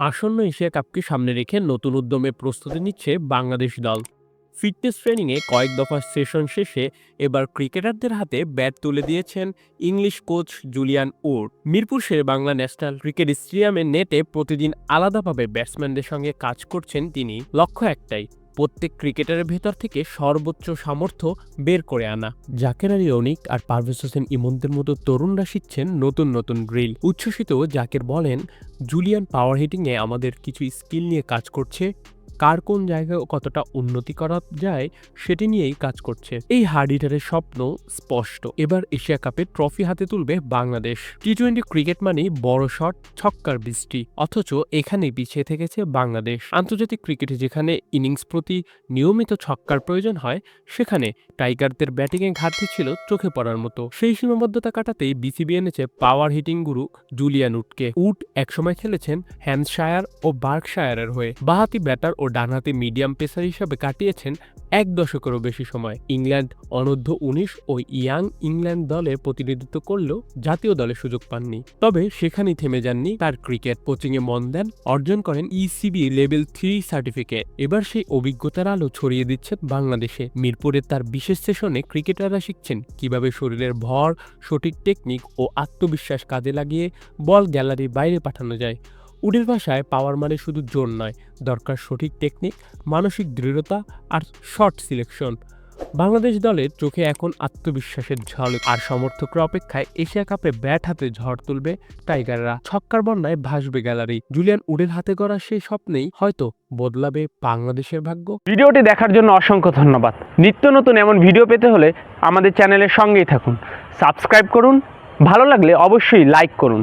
আসন্ন এশিয়া কাপকে সামনে রেখে নতুন উদ্যমে প্রস্তুতি নিচ্ছে বাংলাদেশ দল। ফিটনেস ট্রেনিংয়ে কয়েক দফা সেশন শেষে এবার ক্রিকেটারদের হাতে ব্যাট তুলে দিয়েছেন ইংলিশ কোচ জুলিয়ান ওর। মিরপুর শেরে বাংলা ন্যাশনাল ক্রিকেট স্টেডিয়ামের নেটে প্রতিদিন আলাদাভাবে ব্যাটসম্যানদের সঙ্গে কাজ করছেন তিনি। লক্ষ্য একটাই প্রত্যেক ক্রিকেটারের ভেতর থেকে সর্বোচ্চ সামর্থ্য বের করে আনা। জাকের আলী অনিক আর পারভেজ হোসেন ইমনদের মতো তরুণরা শিখছেন নতুন নতুন ড্রিল উচ্ছ্বসিত জাকের বলেন, জুলিয়ান পাওয়ার হিটিংয়ে আমাদের কিছু স্কিল নিয়ে কাজ করছে কার কোন জায়গায় কতটা উন্নতি করা যায় সেটি নিয়েই কাজ করছে। এই হার্ড হিটারের স্বপ্ন স্পষ্ট। এবার এশিয়া কাপে ট্রফি হাতে তুলবে বাংলাদেশ। টি টোয়েন্টি ক্রিকেট মানেই বড় শট, ছক্কার বৃষ্টি। অথচ এখানে পিছিয়ে থেকেছে বাংলাদেশ। আন্তর্জাতিক ক্রিকেটে যেখানে ইনিংস প্রতি নিয়মিত ছক্কার প্রয়োজন হয়, সেখানে টাইগারদের ব্যাটিংয়ে ঘাটতি ছিল চোখে পড়ার মতো। সেই সীমাবদ্ধতা কাটাতেই বিসিবি এনেছে পাওয়ার হিটিং গুরু জুলিয়ান উডকে উড একসময় খেলেছেন হ্যান্ডশায়ার ও বার্কশায়ারের হয়ে। বাহাতি ব্যাটার ও ডানহাতি মিডিয়াম পেসার হিসাবে কাটিয়েছেন এক দশকেরও বেশি সময়। ইংল্যান্ড অনূর্ধ্ব উনিশ ও ইয়াং ইংল্যান্ড দলে প্রতিনিধিত্ব করলেও জাতীয় দলে সুযোগ পাননি। তবে সেখানেই থেমে যাননি তার ক্রিকেট কোচিংয়ে মন দেন, অর্জন করেন ইসিবি লেভেল থ্রি সার্টিফিকেট। এবার সেই অভিজ্ঞতার আলো ছড়িয়ে দিচ্ছেন বাংলাদেশে। মিরপুরের তার বিশেষ সেশনে ক্রিকেটাররা শিখছেন কীভাবে শরীরের ভর, সঠিক টেকনিক ও আত্মবিশ্বাস কাজে লাগিয়ে বল গ্যালারির বাইরে পাঠানো যায়। উডের ভাষায় পাওয়ার মানে শুধু জোর নয়, দরকার সঠিক টেকনিক মানসিক দৃঢ়তা আর শর্ট সিলেকশন বাংলাদেশ দলের চোখে এখন আত্মবিশ্বাসের ঝলক আর সমর্থকরা অপেক্ষায় এশিয়া কাপে ব্যাট হাতে ঝড় তুলবে টাইগাররা। ছক্কার বন্যায় ভাসবে গ্যালারি। জুলিয়ান উডের হাতে করা সেই স্বপ্নেই হয়তো বদলাবে বাংলাদেশের ভাগ্য। ভিডিওটি দেখার জন্য অসংখ্য ধন্যবাদ। নিত্য নতুন এমন ভিডিও পেতে হলে আমাদের চ্যানেলের সঙ্গেই থাকুন। সাবস্ক্রাইব করুন। ভালো লাগলে অবশ্যই লাইক করুন।